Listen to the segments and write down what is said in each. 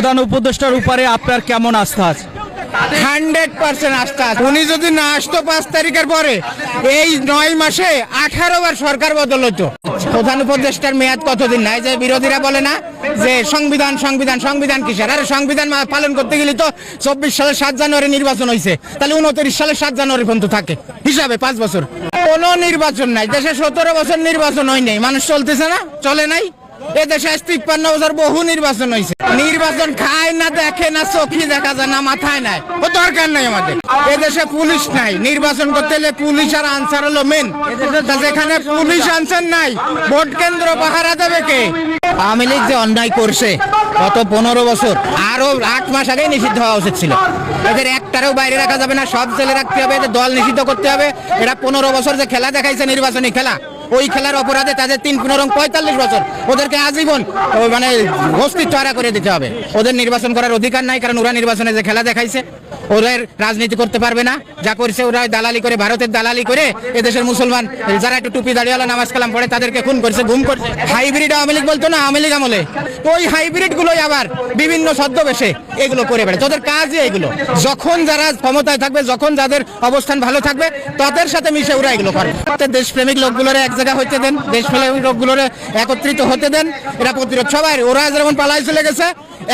প্রধান উপদেষ্টার উপরে আপনার কেমন আস্থা আছে? হান্ড্রেড পার্সেন্ট আস্থা আছে। উনি যদি না আসতো পাঁচ তারিখের পরে, এই নয় মাসে আঠারো বার সরকার বদল হতো প্রধান উপদেষ্টার মেয়াদ কতদিন? নাই যে বিরোধীরা বলে না যে সংবিধান সংবিধান সংবিধান কিসের? আরে সংবিধান পালন করতে গেলে তো চব্বিশ সালের সাত জানুয়ারি নির্বাচন হয়েছে তাহলে উনত্রিশ সালের সাত জানুয়ারি পর্যন্ত থাকে। হিসাবে পাঁচ বছর। কোনো নির্বাচন নাই। দেশে সতেরো বছর নির্বাচন হয় নাই। মানুষ চলতেছে না? চলে নাই? এ দেশে আজ তিপ্পান্ন বছর বহু নির্বাচন হয়েছে নির্বাচন খায় না, দেখে না, চোখে দেখা যায় না, মাথায় নাই। ও দরকার নাই আমাদের। এ দেশে পুলিশ নাই। নির্বাচন করতে হলে পুলিশ আর আনসার হলো মেন যেখানে পুলিশ আনসার নাই, ভোট কেন্দ্র পাহারা দেবে কে? আওয়ামী লীগ যে অন্যায় করছে, গত পনেরো বছর আরও আট মাস আগে নিষিদ্ধ হওয়া উচিত ছিল। এদের একটারেও বাইরে রাখা যাবে না, সব জেলে রাখতে হবে, এদের দল নিষিদ্ধ করতে হবে। এরা পনেরো বছর যে খেলা দেখাইছে নির্বাচনী খেলা ওই খেলার অপরাধে তাদের তিন পনেরো পঁয়তাল্লিশ বছর। ওদেরকে আজীবন মানে অস্তিত্ব হারা করে দিতে হবে। ওদের নির্বাচন করার অধিকার নাই, কারণ ওরা নির্বাচনে যে খেলা দেখাইছে ওদের রাজনীতি করতে পারবে না। যা করছে ওরা দালালি করে, ভারতের দালালি করে, এদেশের মুসলমান, যারা একটু টুপি দাঁড়িয়েওয়ালা নামাজ কালাম পড়ে, তাদেরকে খুন করছে, গুম করছে। হাইব্রিড আওয়ামী লীগ বলতো না, আওয়ামী লীগ আমলে? ওই হাইব্রিড গুলোই আবার বিভিন্ন ছদ্মবেশে এগুলো করে বেড়ে তোদের কাজই এগুলো যখন যারা ক্ষমতায় থাকবে, যখন যাদের অবস্থান ভালো থাকবে, তাদের সাথে মিশে ওরা এগুলো করে। দেশপ্রেমিক লোকগুলোরে এক জায়গা হইতে দেন, দেশ দেশপ্রেমিক লোকগুলোরে একত্রিত হতে দেন। এরা প্রতিরোধ সবাই, ওরা যেমন পালাই চলে গেছে,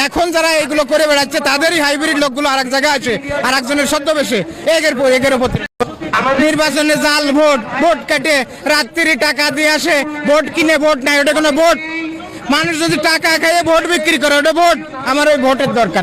এখন যারা এগুলো করে বেড়াচ্ছে, তাদেরই হাইব্রিড লোকগুলো আরেক জায়গায় আছে আর একজনের ছদ্মবেশে। এগের পর এগের উপর নির্বাচনে জাল, ভোট ভোট কাটে রাত্রি টাকা দিয়ে আসে, ভোট কিনে ভোট নাই ওটা কোনো ভোট। মানুষ যদি টাকা খাইয়ে ভোট বিক্রি করে, ওটা ভোট। আমার ওই ভোটের দরকার।